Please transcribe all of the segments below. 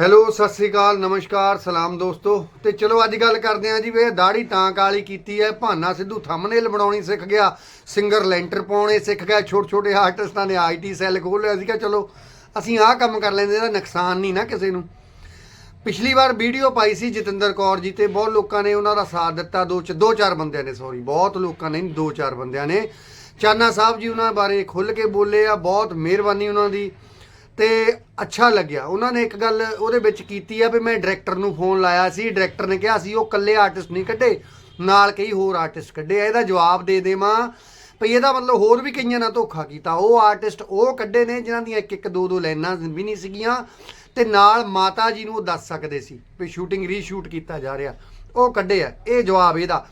Hello, Sat Sri ਅਕਾਲ, ਨਮਸਕਾਰ, ਸਲਾਮ ਦੋਸਤੋ। ਤੇ ਚਲੋ, ਅੱਜ ਗੱਲ ਕਰਦੇ ਆਂ ਜੀ, ਵੀ ਇਹ ਦਾੜੀ ਤਾਂ ਕਾਲੀ ਕੀਤੀ ਹੈ, ਭਾਨਾ ਸਿੱਧੂ ਥੰਬਨੇਲ ਬਣਾਉਣੀ ਸਿੱਖ ਗਿਆ ਸਿੰਗਰ ਲੈਂਟਰ ਪਾਉਣੇ ਸਿੱਖ ਗਿਆ ਛੋਟੇ ਛੋਟੇ ਆਰਟਿਸਟਾਂ ਨੇ ਆਈਟੀ ਸੈੱਲ ਖੋਲ੍ਹ ਲਿਆ ਸੀਗਾ, ਚਲੋ, ਅਸੀਂ ਆਹ ਕੰਮ ਕਰ ਲੈਂਦੇ, ਇਹਦਾ ਨੁਕਸਾਨ ਨਹੀਂ ਨਾ ਕਿਸੇ ਨੂੰ। ਪਿਛਲੀ ਵਾਰ ਵੀਡੀਓ ਪਾਈ ਸੀ ਜਤਿੰਦਰ ਕੌਰ ਜੀ ਤੇ, ਬਹੁਤ ਲੋਕਾਂ ਨੇ ਉਹਨਾਂ ਦਾ ਸਾਥ ਦਿੱਤਾ, ਦੋ ਚ, ਦੋ ਚਾਰ ਬੰਦਿਆਂ ਨੇ ਸੌਰੀ ਬਹੁਤ ਲੋਕਾਂ ਨੇ, ਦੋ ਚਾਰ ਬੰਦਿਆਂ ਨੇ। ਚਾਨਾ ਸਾਹਿਬ ਜੀ ਉਹਨਾਂ ਬਾਰੇ ਖੁੱਲ ਕੇ ਬੋਲੇ ਆ, ਬਹੁਤ ਮਿਹਰਬਾਨੀ ਉਹਨਾਂ ਦੀ। ਤੇ ਅੱਛਾ ਲੱਗਿਆ। ਉਹਨਾਂ ਨੇ ਇੱਕ ਗੱਲ ਉਹਦੇ ਵਿੱਚ ਕੀਤੀ ਆ ਵੀ ਮੈਂ ਡਾਇਰੈਕਟਰ ਨੂੰ ਫੋਨ ਲਾਇਆ ਸੀ। ਡਾਇਰੈਕਟਰ ਨੇ ਕਿਹਾ ਸੀ, ਉਹ ਇਕੱਲੇ ਆਰਟਿਸਟ ਨਹੀਂ ਕੱਢੇ, ਨਾਲ ਕਈ ਹੋਰ ਆਰਟਿਸਟ ਕੱਢੇ ਆ। ਇਹਦਾ ਜਵਾਬ ਦੇ ਦੇਵਾਂ। ਭਈ ਇਹਦਾ ਮਤਲਬ ਹੋਰ ਵੀ ਕਈਆਂ ਨਾਲ ਧੋਖਾ ਕੀਤਾ। ਉਹ ਆਰਟਿਸਟ ਉਹ ਕੱਢੇ ਨੇ ਜਿਨ੍ਹਾਂ ਦੀਆਂ ਇੱਕ ਇੱਕ ਦੋ ਦੋ ਲਾਈਨਾਂ ਵੀ ਨਹੀਂ ਸੀਗੀਆਂ। ਤੇ ਨਾਲ ਮਾਤਾ ਜੀ ਨੂੰ ਉਹ ਦੱਸ ਸਕਦੇ ਸੀ ਵੀ ਸ਼ੂਟਿੰਗ ਰੀਸ਼ੂਟ ਕੀਤਾ ਜਾ ਰਿਹਾ। ਉਹ ਕੱਢੇ ਆ। ਇਹ ਜਵਾਬ ਇਹਦਾ।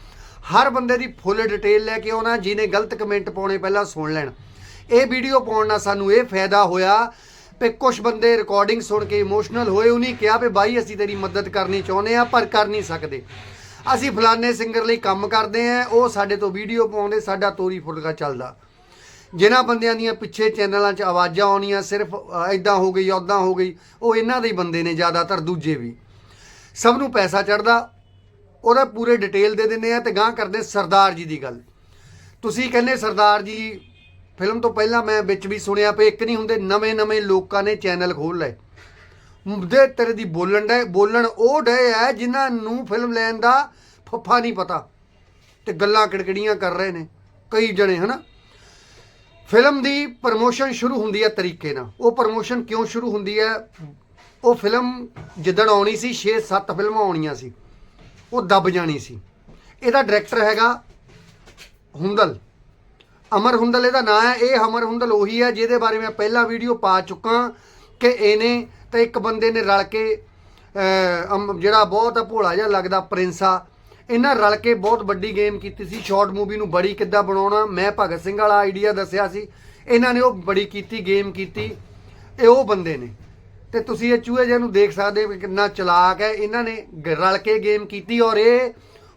ਹਰ ਬੰਦੇ ਦੀ ਫੁੱਲ ਡਿਟੇਲ ਲੈ ਕੇ ਆਉਣਾ, ਜਿਹਨੇ ਗਲਤ ਕਮੈਂਟ ਪਾਉਣੇ ਪਹਿਲਾਂ ਸੁਣ ਲੈਣ। ਇਹ ਵੀਡੀਓ ਪਾਉਣ ਨਾਲ ਸਾਨੂੰ ਇਹ ਫਾਇਦਾ ਹੋਇਆ ਵੀ ਕੁਝ ਬੰਦੇ ਰਿਕਾਰਡਿੰਗ ਸੁਣ ਕੇ ਇਮੋਸ਼ਨਲ ਹੋਏ, ਉਹਨੇ ਕਿਹਾ ਵੀ ਬਾਈ, ਅਸੀਂ ਤੇਰੀ ਮਦਦ ਕਰਨੀ ਚਾਹੁੰਦੇ ਆ ਪਰ ਕਰ ਨਹੀਂ ਸਕਦੇ। ਅਸੀਂ ਫਲਾਣੇ ਸਿੰਗਰ ਲਈ ਕੰਮ ਕਰਦੇ ਆ ਉਹ ਸਾਡੇ ਤੋਂ ਵੀਡੀਓ ਪਾਉਂਦੇ, ਸਾਡਾ ਤੋਰੀ ਫੁਲਕਾ ਚੱਲਦਾ। ਜਿਨ੍ਹਾਂ ਬੰਦਿਆਂ ਦੀਆਂ ਪਿੱਛੇ ਚੈਨਲਾਂ 'ਚ ਆਵਾਜ਼ਾਂ ਆਉਣੀਆਂ, ਸਿਰਫ ਐਦਾਂ ਹੋ ਗਈ ਉਦਾਂ ਹੋ ਗਈ, ਉਹ ਇਹਨਾਂ ਦੇ ਹੀ ਬੰਦੇ ਨੇ ਜ਼ਿਆਦਾਤਰ, ਦੂਜੇ ਵੀ। ਸਭ ਨੂੰ ਪੈਸਾ ਚੜਦਾ ਉਹਦਾ ਪੂਰੇ ਡਿਟੇਲ ਦੇ ਦਿੰਦੇ ਆ ਤੇ ਗਾਂ ਕਰਦੇ ਸਰਦਾਰ ਜੀ ਦੀ ਗੱਲ। ਤੁਸੀਂ ਕਹਿੰਦੇ ਸਰਦਾਰ ਜੀ ਫਿਲਮ ਤੋਂ ਪਹਿਲਾਂ ਮੈਂ ਵਿੱਚ ਵੀ ਸੁਣਿਆ ਪਏ ਇੱਕ ਨਹੀਂ ਹੁੰਦੇ, ਨਵੇਂ ਨਵੇਂ ਲੋਕਾਂ ਨੇ ਚੈਨਲ ਖੋਲ ਲਏ। ਮੁੱਦੇ ਤੇਰੇ ਦੀ ਬੋਲਣ ਦੇ ਬੋਲਣ ਉਹ ਡੇ ਹੈ ਜਿਨ੍ਹਾਂ ਨੂੰ ਫਿਲਮ ਲੈਣ ਦਾ ਫੱਫਾ ਨਹੀਂ ਪਤਾ ਤੇ ਗੱਲਾਂ ਕਿੜਕਿੜੀਆਂ ਕਰ ਰਹੇ ਨੇ, ਕਈ ਜਣੇ, ਹਨਾ? ਫਿਲਮ ਦੀ ਪ੍ਰਮੋਸ਼ਨ ਸ਼ੁਰੂ ਹੁੰਦੀ ਹੈ ਤਰੀਕੇ ਨਾਲ। ਉਹ ਪ੍ਰਮੋਸ਼ਨ ਕਿਉਂ ਸ਼ੁਰੂ ਹੁੰਦੀ ਹੈ ਉਹ ਫਿਲਮ ਜਿੱਦਣ ਆਉਣੀ ਸੀ 6-7 ਫਿਲਮਾਂ ਆਉਣੀਆਂ ਸੀ, ਉਹ ਦੱਬ ਜਾਣੀ ਸੀ। ਇਹਦਾ ਡਾਇਰੈਕਟਰ ਹੈਗਾ ਹੁੰਦਲ। ਅਮਰ ਹੁੰਦਲ ਇਹਦਾ ਨਾਂ ਹੈ, ਇਹ ਅਮਰ ਹੁੰਦਲ ਉਹੀ ਹੈ ਜਿਹਦੇ ਬਾਰੇ ਮੈਂ ਪਹਿਲਾਂ ਵੀਡੀਓ ਪਾ ਚੁੱਕਾ ਕਿ ਇਹਨੇ ਤੇ ਇੱਕ ਬੰਦੇ ਨੇ ਰਲ ਕੇ ਅਮ- ਜਿਹੜਾ ਬਹੁਤ ਭੋਲਾ ਜਿਹਾ ਲੱਗਦਾ ਪ੍ਰਿੰਸਾ, ਇਹਨਾਂ ਰਲ ਕੇ ਬਹੁਤ ਵੱਡੀ ਗੇਮ ਕੀਤੀ ਸੀ। ਸ਼ਾਰਟ ਮੂਵੀ ਨੂੰ ਬੜੀ ਕਿੱਦਾਂ ਬਣਾਉਣਾ, ਮੈਂ ਭਗਤ ਸਿੰਘ ਵਾਲਾ ਆਈਡੀਆ ਦੱਸਿਆ ਸੀ। ਇਹਨਾਂ ਨੇ ਉਹ ਬੜੀ ਕੀਤੀ ਗੇਮ ਕੀਤੀ। ਇਹ ਉਹ ਬੰਦੇ ਨੇ। ਤੇ ਤੁਸੀਂ ਇਹ ਚੂਹੇ ਜਿਹੇ ਨੂੰ ਦੇਖ ਸਕਦੇ ਹੋ ਕਿ ਕਿੰਨਾ ਚਲਾਕ ਹੈ। ਇਹਨਾਂ ਨੇ ਗ- ਰਲ ਕੇ ਗੇਮ ਕੀਤੀ ਔਰ ਇਹ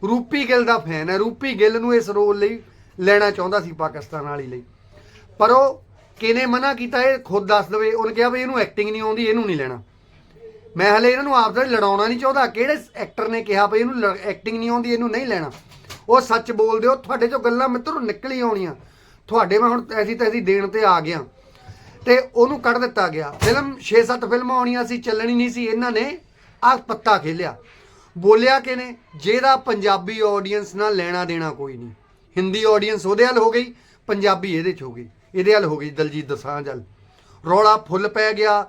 ਰੂਪੀ ਗਿੱਲ ਦਾ ਫੈਨ ਹੈ। ਰੂਪੀ ਗਿੱਲ ਨੂੰ ਇਸ ਰੋਲ ਲਈ ਲੈਣਾ ਚਾਹੁੰਦਾ ਸੀ ਪਾਕਿਸਤਾਨ ਵਾਲੀ ਲਈ। ਪਰ ਉਹ ਕਿਨੇ ਮਨਾ ਕੀਤਾ ਇਹ ਖੁਦ ਦੱਸ ਦਵੇ। ਉਹਨੇ ਕਿਹਾ ਵੀ ਇਹਨੂੰ ਐਕਟਿੰਗ ਨਹੀਂ ਆਉਂਦੀ, ਇਹਨੂੰ ਨਹੀਂ ਲੈਣਾ। ਮੈਂ ਹਲੇ ਇਹਨਾਂ ਨੂੰ ਆਪ ਦਾ ਲੜਾਉਣਾ ਨਹੀਂ ਚਾਹੁੰਦਾ। ਕਿਹੜੇ ਐਕਟਰ ਨੇ ਕਿਹਾ ਵੀ ਇਹਨੂੰ ਐਕਟਿੰਗ ਨਹੀਂ ਆਉਂਦੀ, ਇਹਨੂੰ ਨਹੀਂ ਲੈਣਾ? ਉਹ ਸੱਚ ਬੋਲਦੇ ਹੋ ਤੁਹਾਡੇ ਚੋਂ ਗੱਲਾਂ ਮਿੱਤਰੋ ਨਿਕਲ ਹੀ ਆਉਣੀਆਂ। ਤੁਹਾਡੇ ਮੈਂ ਹੁਣ ਐਸੀ ਤੈਸੀ ਦੇਣ ਤੇ ਆ ਗਿਆ। ਤੇ ਉਹਨੂੰ ਕੱਢ ਦਿੱਤਾ ਗਿਆ। ਫਿਲਮ 6-7 ਫਿਲਮਾਂ ਆਉਣੀਆਂ ਸੀ, ਚੱਲਣੀ ਨਹੀਂ ਸੀ। ਇਹਨਾਂ ਨੇ ਆਹ ਪੱਤਾ ਖੇਲਿਆ। ਬੋਲਿਆ ਕਿ ਨੇ ਜਿਹਦਾ ਪੰਜਾਬੀ ਆਡੀਅנס ਨਾਲ ਲੈਣਾ ਦੇਣਾ ਕੋਈ ਨਹੀਂ। ਹਿੰਦੀ ਆਡੀਅנס ਉਹਦੇ ਹੱਲ ਹੋ ਗਈ, ਪੰਜਾਬੀ ਇਹਦੇ 'ਚ ਹੋ ਗਈ, ਇਹਦੇ ਹੱਲ ਹੋ ਗਈ ਦਲਜੀਤ ਦਸਾਂਝ ਹੱਲ ਰੌਲਾ ਫੁੱਲ ਪੈ ਗਿਆ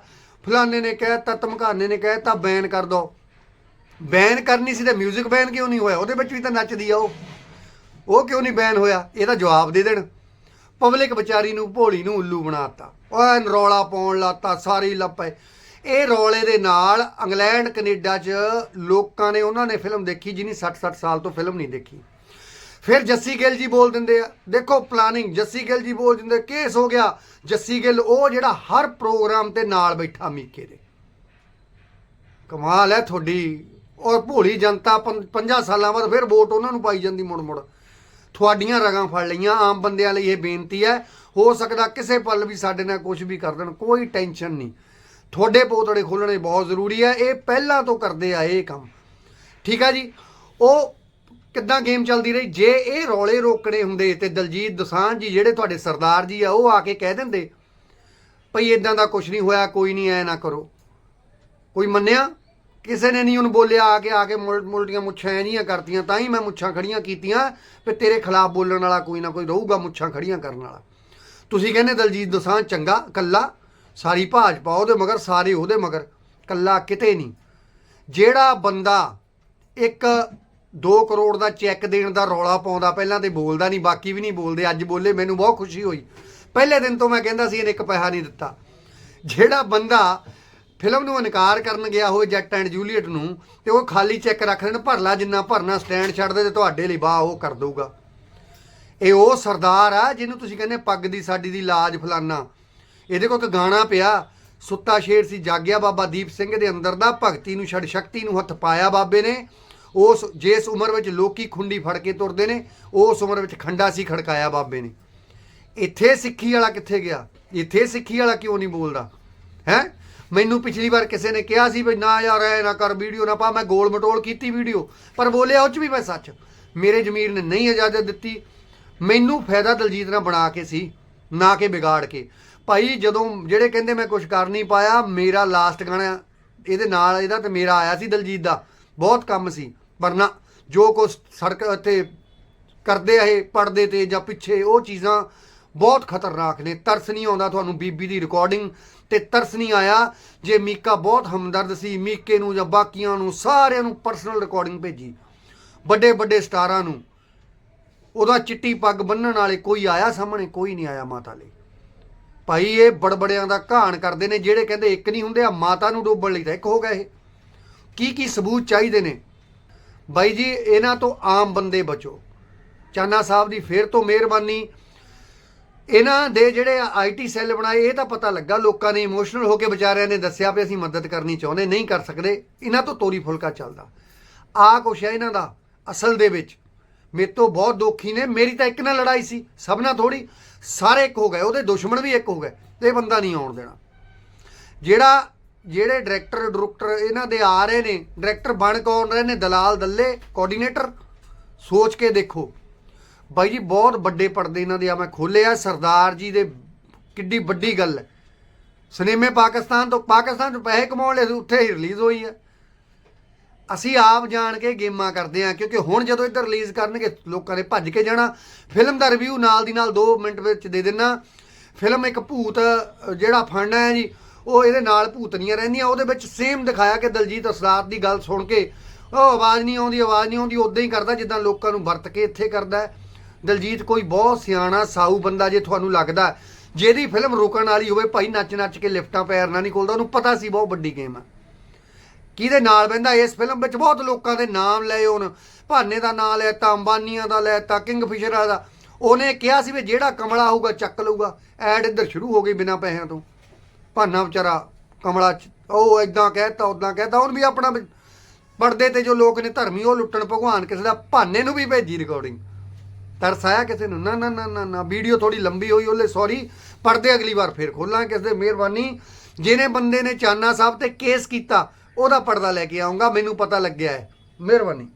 ਫਲਾਨੇ ਨੇ ਕਹਿ ਤਾ ਧਮਕਾਣੇ ਨੇ ਕਹਿ ਤਾ ਬੈਨ ਕਰ ਦੋ। ਬੈਨ ਕਰਨੀ ਸੀ ਤਾਂ 뮤직 ਬੈਨ ਕਿਉਂ ਨਹੀਂ ਹੋਇਆ? ਉਹਦੇ ਵਿੱਚ ਵੀ ਤਾਂ ਨੱਚਦੀ ਆ ਉਹ। ਉਹ ਕਿਉਂ ਨਹੀਂ ਬੈਨ ਹੋਇਆ? ਇਹਦਾ ਜਵਾਬ ਦੇ ਦੇਣ। ਪਬਲਿਕ ਵਿਚਾਰੀ ਨੂੰ, ਭੋਲੀ ਨੂੰ ਉੱਲੂ ਬਣਾਤਾ ਓਏ ਰੌਲਾ ਪਾਉਣ ਲਾਤਾ ਸਾਰੀ ਲੱਪੇ। ਇਹ ਰੌਲੇ ਦੇ ਨਾਲ ਇੰਗਲੈਂਡ, ਕੈਨੇਡਾ 'ਚ ਲੋਕਾਂ ਨੇ, ਉਹਨਾਂ ਨੇ ਫਿਲਮ ਦੇਖੀ ਜਿਹਨੇ 60-60 ਸਾਲ ਤੋਂ ਫਿਲਮ ਨਹੀਂ ਦੇਖੀ। ਫਿਰ ਜੱਸੀ ਗਿੱਲ ਜੀ ਬੋਲ ਦਿੰਦੇ ਆ। ਦੇਖੋ ਪਲਾਨਿੰਗ ਜੱਸੀ ਗਿੱਲ ਜੀ ਬੋਲ ਦਿੰਦੇ ਕੇਸ ਹੋ ਗਿਆ। ਜੱਸੀ ਗਿੱਲ ਉਹ ਜਿਹੜਾ ਹਰ ਪ੍ਰੋਗਰਾਮ ਤੇ ਨਾਲ ਬੈਠਾ ਮੀਕੇ ਦੇ। ਕਮਾਲ ਹੈ ਤੁਹਾਡੀ। ਔਰ ਭੋਲੀ ਜਨਤਾ 50 ਸਾਲਾਂ ਬਾਅਦ ਫਿਰ ਵੋਟ ਉਹਨਾਂ ਨੂੰ ਪਾਈ ਜਾਂਦੀ ਮੁੜ ਮੁੜ। ਤੁਹਾਡੀਆਂ ਰਗਾਂ ਫੜ ਲਈਆਂ, ਆਮ ਬੰਦਿਆਂ ਲਈ ਇਹ ਬੇਨਤੀ ਹੈ। ਹੋ ਸਕਦਾ ਕਿਸੇ ਪਲ ਵੀ ਸਾਡੇ ਨਾਲ ਕੁਝ ਵੀ ਕਰ ਦੇਣ, ਕੋਈ ਟੈਨਸ਼ਨ ਨਹੀਂ। ਤੁਹਾਡੇ ਪੋਤੜੇ ਖੋਲਣੇ ਬਹੁਤ ਜ਼ਰੂਰੀ ਹੈ। ਇਹ ਪਹਿਲਾਂ ਤੋਂ ਕਰਦੇ ਆਏ ਇਹ ਕੰਮ। ਠੀਕ ਆ ਜੀ? ਉਹ ਕਿੱਦਾਂ ਗੇਮ ਚੱਲਦੀ ਰਹੀ? ਜੇ ਇਹ ਰੌਲੇ ਰੋਕਣੇ ਹੁੰਦੇ ਤੇ ਦਲਜੀਤ ਦਸਾਂਝ ਜੀ ਜਿਹੜੇ ਤੁਹਾਡੇ ਸਰਦਾਰ ਜੀ ਆ, ਉਹ ਆ ਕੇ ਕਹਿ ਦਿੰਦੇ, ਭਈ ਇਦਾਂ ਦਾ ਕੁਝ ਨਹੀਂ ਹੋਇਆ, ਕੋਈ ਨਹੀਂ, ਐ ਨਾ ਕਰੋ। ਕੋਈ ਮੰਨਿਆ? ਕਿਸੇ ਨੇ ਨਹੀਂ ਉਹਨੂੰ ਬੋਲਿਆ, ਆ ਕੇ ਆ ਕੇ ਮੁਲ- ਮੁਲਟੀਆਂ ਮੁੱਛਾਂ ਐ ਨਹੀਂ ਕਰਤੀਆਂ, ਤਾਂ ਹੀ ਮੈਂ ਮੁੱਛਾਂ ਖੜੀਆਂ ਕੀਤੀਆਂ ਵੀ ਤੇਰੇ ਖਿਲਾਫ ਬੋਲਣ ਵਾਲਾ ਕੋਈ ਨਾ ਕੋਈ ਰਹੂਗਾ ਮੁੱਛਾਂ ਖੜੀਆਂ ਕਰਨ ਵਾਲਾ। ਤੁਸੀਂ ਕਹਿੰਦੇ ਦਲਜੀਤ ਦੋਸਾਂਝ ਚੰਗਾ, ਕੱਲਾ, ਸਾਰੀ ਭਾਜਪਾ ਉਹਦੇ ਮਗਰ, ਸਾਰੇ ਉਹਦੇ ਮਗਰ, ਕੱਲਾ ਕਿਤੇ ਨਹੀਂ। ਜਿਹੜਾ ਬੰਦਾ ਇੱਕ 2 ਕਰੋੜ ਦਾ ਚੈੱਕ ਦੇਣ ਦਾ ਰੌਲਾ ਪਾਉਂਦਾ, ਪਹਿਲਾਂ ਤੇ ਬੋਲਦਾ ਨਹੀਂ, ਬਾਕੀ ਵੀ ਨਹੀਂ ਬੋਲਦੇ, ਅੱਜ ਬੋਲੇ, ਮੈਨੂੰ ਬਹੁਤ ਖੁਸ਼ੀ ਹੋਈ। ਪਹਿਲੇ ਦਿਨ ਤੋਂ ਮੈਂ ਕਹਿੰਦਾ ਸੀ, ਇਹਨੇ ਇੱਕ ਪੈਸਾ ਨਹੀਂ ਦਿੱਤਾ। ਜਿਹੜਾ ਬੰਦਾ ਫਿਲਮ ਨੂੰ ਇਨਕਾਰ ਕਰਨ ਗਿਆ ਹੋਏ ਜੱਟ ਐਂਡ ਜੂਲੀਅਟ ਨੂੰ, ਤੇ ਉਹ ਖਾਲੀ ਚੈੱਕ ਰੱਖ ਲੈਣ ਭਰ ਲਾ, ਜਿੰਨਾ ਭਰਨਾ ਸਟੈਂਡ ਛੱਡ ਦੇ ਤੇ ਤੁਹਾਡੇ ਲਈ ਬਾਹ ਉਹ ਕਰ ਦਊਗਾ। ਇਹ ਉਹ ਸਰਦਾਰ ਆ, ਜਿਹਨੂੰ ਤੁਸੀਂ ਕਹਿੰਦੇ ਪੱਗ ਦੀ, ਸਾਡੀ ਦੀ ਲਾਜ ਫਲਾਨਾ। ਇਹਦੇ ਕੋਲ ਇੱਕ ਗਾਣਾ ਪਿਆ, ਸੁੱਤਾ ਸ਼ੇਰ ਸੀ, ਜਾਗਿਆ ਬਾਬਾ ਦੀਪ ਸਿੰਘ ਦੇ ਅੰਦਰ ਦਾ, ਭਗਤੀ ਨੂੰ ਛੱਡ, ਸ਼ਕਤੀ ਨੂੰ ਹੱਥ ਪਾਇਆ ਬਾਬੇ ਨੇ। ਉਸ ਜਿਸ ਉਮਰ ਵਿੱਚ ਲੋਕੀ ਖੁੰਡੀ ਫੜ ਕੇ ਤੁਰਦੇ ਨੇ, ਉਸ ਉਮਰ ਵਿੱਚ ਖੰਡਾ ਸੀ ਖੜਕਾਇਆ ਬਾਬੇ ਨੇ। ਇੱਥੇ ਸਿੱਖੀ ਵਾਲਾ ਕਿੱਥੇ ਗਿਆ? ਇੱਥੇ ਸਿੱਖੀ ਵਾਲਾ ਕਿਉਂ ਨਹੀਂ ਬੋਲਦਾ? ਹੈ? ਮੈਨੂੰ ਪਿਛਲੀ ਵਾਰ ਕਿਸੇ ਨੇ ਕਿਹਾ ਸੀ ਵੀ ਨਾ ਯਾਰ, ਐ ਨਾ ਕਰ ਵੀਡੀਓ ਨਾ ਪਾ, ਮੈਂ ਗੋਲ ਮਟੋਲ ਕੀਤੀ ਵੀਡੀਓ, ਪਰ ਬੋਲਿਆ ਉਹ ਚ ਵੀ ਮੈਂ ਸੱਚ। ਮੇਰੇ ਜ਼ਮੀਰ ਨੇ ਨਹੀਂ ਇਜਾਜ਼ਤ ਦਿੱਤੀ। ਮੈਨੂੰ ਫਾਇਦਾ ਦਲਜੀਤ ਨਾਲ ਬਣਾ ਕੇ ਸੀ, ਨਾ ਕਿ ਵਿਗਾੜ ਕੇ। ਭਾਈ, ਜਦੋਂ ਜਿਹੜੇ ਕਹਿੰਦੇ ਮੈਂ ਕੁਝ ਕਰ ਨਹੀਂ ਪਾਇਆ, ਮੇਰਾ ਲਾਸਟ ਗਾਣਾ, ਇਹਦੇ ਨਾਲ, ਇਹਦਾ ਤੇ ਮੇਰਾ ਆਇਆ ਸੀ ਦਲਜੀਤ ਦਾ। ਬਹੁਤ ਕੰਮ ਸੀ। ਪਰ ਨਾ ਜੋ ਕੁਝ ਸੜਕ ਤੇ ਕਰਦੇ ਆ ਇਹ ਪੜਦੇ ਤੇ ਜਾਂ ਪਿੱਛੇ, ਉਹ ਚੀਜ਼ਾਂ ਬਹੁਤ ਖਤਰਨਾਕ ਨੇ। ਤਰਸ ਨਹੀਂ ਆਉਂਦਾ ਤੁਹਾਨੂੰ ਬੀਬੀ ਦੀ ਰਿਕਾਰਡਿੰਗ ਤੇ ਤਰਸ ਨਹੀਂ ਆਇਆ ਜੇ ਮੀਕਾ ਬਹੁਤ ਹਮਦਰਦ ਸੀ, ਮੀਕੇ ਨੂੰ ਜਾਂ ਬਾਕੀਆਂ ਨੂੰ, ਸਾਰਿਆਂ ਨੂੰ ਪਰਸਨਲ ਰਿਕਾਰਡਿੰਗ ਭੇਜੀ। ਵੱਡੇ ਵੱਡੇ ਸਟਾਰਾਂ ਨੂੰ। ਉਹਦਾ ਚਿੱਟੀ ਪੱਗ ਬੰਨਣ ਵਾਲੇ ਕੋਈ ਆਇਆ ਸਾਹਮਣੇ? ਕੋਈ ਨਹੀਂ ਆਇਆ ਮਾਤਾ ਲਈ। ਭਾਈ, ਇਹ ਬੜਬੜਿਆਂ ਦਾ ਘਾਣ ਕਰਦੇ ਨੇ, ਜਿਹੜੇ ਕਹਿੰਦੇ ਇੱਕ ਨਹੀਂ ਹੁੰਦੇ ਆ ਮਾਤਾ ਨੂੰ ਡੋਬਣ ਲਈ ਤਾਂ ਇੱਕ ਹੋ ਗਏ ਇਹ। ਕੀ ਕੀ ਸਬੂਤ ਚਾਹੀਦੇ ਨੇ? ਬਾਈ ਜੀ, ਇਹਨਾਂ ਤੋਂ ਆਮ ਬੰਦੇ ਬਚੋ। ਚਾਨਾ ਸਾਹਿਬ ਦੀ ਫੇਰ ਤੋਂ ਮਿਹਰਬਾਨੀ। ਇਹਨਾਂ ਦੇ ਜਿਹੜੇ ਆਈਟੀ ਸੈੱਲ ਬਣਾਏ, ਇਹ ਤਾਂ ਪਤਾ ਲੱਗਾ, ਲੋਕਾਂ ਨੇ ਇਮੋਸ਼ਨਲ ਹੋ ਕੇ ਵਿਚਾਰਿਆਂ ਨੇ ਦੱਸਿਆ ਵੀ ਅਸੀਂ ਮਦਦ ਕਰਨੀ ਚਾਹੁੰਦੇ, ਨਹੀਂ ਕਰ ਸਕਦੇ। ਇਹਨਾਂ ਤੋਂ ਤੋਰੀ ਫੁਲਕਾ ਚੱਲਦਾ। ਆ ਕੁਛ ਹੈ ਇਹਨਾਂ ਦਾ, ਅਸਲ ਦੇ ਵਿੱਚ। ਮੇਰੇ ਤੋਂ ਬਹੁਤ ਦੁਖੀ ਨੇ, ਮੇਰੀ ਤਾਂ ਇੱਕ ਨਾਲ ਲੜਾਈ ਸੀ, ਸਭ ਨਾਲ ਥੋੜੀ ਸਾਰੇ ਇੱਕ ਹੋ ਗਏ, ਉਹਦੇ ਦੁਸ਼ਮਣ ਵੀ ਇੱਕ ਹੋ ਗਏ, ਤੇ ਇਹ ਬੰਦਾ ਨਹੀਂ ਆਉਣ ਦੇਣਾ। ਜਿਹੜਾ ਜਿਹੜੇ ਡਾਇਰੈਕਟਰ ਡਾਇਰੈਕਟਰ ਇਹਨਾਂ ਦੇ ਆ ਰਹੇ ਨੇ, ਡਾਇਰੈਕਟਰ ਬਣ ਕੌਣ ਰਹੇ ਨੇ? ਦਲਾਲ, ਦੱਲੇ ਕੋਆਰਡੀਨੇਟਰ ਸੋਚ ਕੇ ਦੇਖੋ। ਬਾਈ ਜੀ, ਬਹੁਤ ਵੱਡੇ ਪਰਦੇ ਇਹਨਾਂ ਦੇ ਆ, ਮੈਂ ਖੋਲਿਆ ਸਰਦਾਰ ਜੀ ਦੇ ਕਿੱਡੀ ਵੱਡੀ ਗੱਲ ਹੈ। ਸਿਨੇਮੇ ਪਾਕਿਸਤਾਨ ਤੋਂ, ਪਾਕਿਸਤਾਨ 'ਚ ਪੈਸੇ ਕਮਾਉਣ ਲਈ ਉੱਥੇ ਹੀ ਰਿਲੀਜ਼ ਹੋਈ ਹੈ। ਅਸੀਂ ਆਪ ਜਾਣ ਕੇ ਗੇਮਾਂ ਕਰਦੇ ਆ ਕਿਉਂਕਿ ਹੁਣ ਜਦੋਂ ਇੱਧਰ ਰਿਲੀਜ਼ ਕਰਨਗੇ, ਲੋਕਾਂ ਨੇ ਭੱਜ ਕੇ ਜਾਣਾ। ਫਿਲਮ ਦਾ ਰਿਵਿਊ ਨਾਲ ਦੀ ਨਾਲ 2 ਮਿੰਟ ਵਿੱਚ ਦੇ ਦੇਣਾ ਫਿਲਮ ਇੱਕ ਭੂਤ ਜਿਹੜਾ ਫੜਨਾ ਹੈ ਜੀ ਉਹ ਇਹਦੇ ਨਾਲ ਭੂਤਨੀਆਂ ਰਹਿੰਦੀਆਂ, ਉਹਦੇ ਵਿੱਚ ਸੇਮ ਦਿਖਾਇਆ ਕਿ ਦਲਜੀਤ ਅਸਰਾਤ ਦੀ ਗੱਲ ਸੁਣ ਕੇ, ਉਹ ਆਵਾਜ਼ ਨਹੀਂ ਆਉਂਦੀ, ਆਵਾਜ਼ ਨਹੀਂ ਆਉਂਦੀ ਉਦਾਂ ਹੀ ਕਰਦਾ ਜਿੱਦਾਂ ਲੋਕਾਂ ਨੂੰ ਵਰਤ ਕੇ ਇੱਥੇ ਕਰਦਾ ਦਲਜੀਤ ਕੋਈ ਬਹੁਤ ਸਿਆਣਾ, ਸਾਊ ਬੰਦਾ ਜੇ ਤੁਹਾਨੂੰ ਲੱਗਦਾ ਜਿਹਦੀ ਫਿਲਮ ਰੁਕਣ ਵਾਲੀ ਹੋਵੇ, ਭਾਈ ਨੱਚ ਨੱਚ ਕੇ ਲਿਫਟਾਂ ਪੈਰ ਨਾਲ ਨਹੀਂ ਖੋਲਦਾ, ਉਹਨੂੰ ਪਤਾ ਸੀ ਬਹੁਤ ਵੱਡੀ ਗੇਮ ਹੈ ਕਿਹਦੇ ਨਾਲ ਬੰਦਾ ਇਸ ਫਿਲਮ ਵਿੱਚ ਬਹੁਤ ਲੋਕਾਂ ਦੇ ਨਾਮ ਲਏ ਉਹਨ ਭਾਨੇ ਦਾ ਨਾਮ ਲੈਤਾ ਅੰਬਾਨੀਆਂ ਦਾ ਲੈਤਾ ਕਿੰਗ ਫਿਸ਼ਰਾਂ ਦਾ। ਉਹਨੇ ਕਿਹਾ ਸੀ ਵੀ ਜਿਹੜਾ ਕਮਲਾ ਹੋਊਗਾ ਚੱਕ ਲਊਗਾ। ਐਡ ਇੱਧਰ ਸ਼ੁਰੂ ਹੋ ਗਈ ਬਿਨਾਂ ਪੈਸਿਆਂ ਤੋਂ। ਭਾਨਾ ਵਿਚਾਰਾ ਕਮਲਾ ਚ- ਉਹ ਇਦਾਂ ਕਹਿਤਾ ਉਦਾਂ ਕਹਿਤਾ, ਉਹਨ ਵੀ ਆਪਣਾ ਪਰਦੇ ਤੇ ਜੋ ਲੋਕ ਨੇ ਧਰਮੀ, ਉਹ ਲੁੱਟਣ ਭਗਵਾਨ ਕਿਸੇ ਦਾ ਭਾਨੇ ਨੂੰ ਵੀ ਭੇਜੀ ਰਿਕਾਰਡਿੰਗ ਤਰਸ ਆਇਆ ਕਿਸੇ ਨੂੰ, ਨਾ ਨਾ ਨਾ ਨਾ ਨਾ ਵੀਡੀਓ ਥੋੜੀ ਲੰਬੀ ਹੋਈ, ਉਹਲੇ ਸੌਰੀ ਪਰਦੇ ਅਗਲੀ ਵਾਰ ਫੇਰ ਖੋਲਾਂ ਕਿਸੇ ਦੇ ਮਿਹਰਬਾਨੀ। ਜਿਹਨੇ ਬੰਦੇ ਨੇ ਚਾਨਾ ਸਾਹਿਬ ਤੇ ਕੇਸ ਕੀਤਾ, ਉਹਦਾ ਪਰਦਾ ਲੈ ਕੇ ਆਉਂਗਾ ਮੈਨੂੰ ਪਤਾ ਲੱਗਿਆ ਹੈ। ਮਿਹਰਬਾਨੀ।